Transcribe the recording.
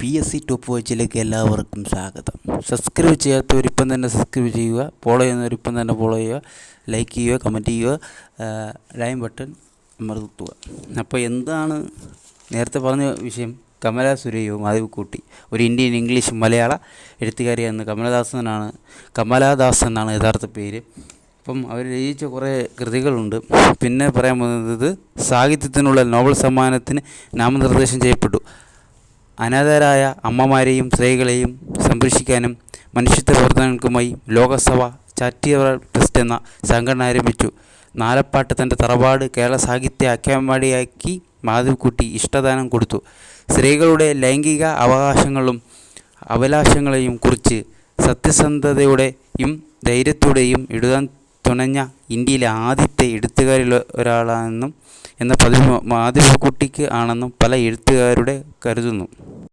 P S C top വാച്ചിലേക്ക് എല്ലാവർക്കും സ്വാഗതം. സബ്സ്ക്രൈബ് ചെയ്യാത്തവരിപ്പം തന്നെ സബ്സ്ക്രൈബ് ചെയ്യുക ഫോളോ ചെയ്യുന്നവരിപ്പം തന്നെ ഫോളോ ചെയ്യുക ലൈക്ക് ചെയ്യുക കമന്റ് ചെയ്യുക ലൈൻ ബട്ടൺ അമർത്തുക. അപ്പോൾ എന്താണ് നേരത്തെ പറഞ്ഞ വിഷയം? കമല സുരയ്യോ മാധവിക്കുട്ടി. ഒരു ഇന്ത്യൻ ഇംഗ്ലീഷ് മലയാള എഴുത്തുകാരിയാണ് കമലദാസനാണ്. കമലാദാസ് എന്നാണ് യഥാർത്ഥ പേര്. അപ്പം അവർ രചിച്ച കുറേ കൃതികളുണ്ട്. പിന്നെ പറയാൻ പോകുന്നത് സാഹിത്യത്തിനുള്ള നോബൽ സമ്മാനത്തിന് നാമനിർദ്ദേശം ചെയ്യപ്പെട്ടു. അനാഥരായ അമ്മമാരെയും സ്ത്രീകളെയും സംരക്ഷിക്കാനും മനുഷ്യത്വ പ്രവർത്തനങ്ങൾക്കുമായി ലോകസഭ ചാരിറ്റബിൾ ട്രസ്റ്റ് എന്ന സംഘടന ആരംഭിച്ചു. നാലപ്പാട്ട് തന്റെ തറവാട് കേരള സാഹിത്യ അക്കാദമിയാക്കി മാധവിക്കുട്ടി ഇഷ്ടദാനം കൊടുത്തു. സ്ത്രീകളുടെ ലൈംഗിക അവകാശങ്ങളും അഭിലാഷങ്ങളെയും കുറിച്ച് സത്യസന്ധതയുടെയും ധൈര്യത്തോടെയും എഴുതാൻ തുണഞ്ഞ ഇന്ത്യയിലെ ആദ്യത്തെ എഴുത്തുകാരിൽ ഒരാളാണെന്നും എന്ന പതിവ് മാധവിക്കുട്ടിക്ക് ആണെന്നും പല എഴുത്തുകാരുടെ കരുതുന്നു.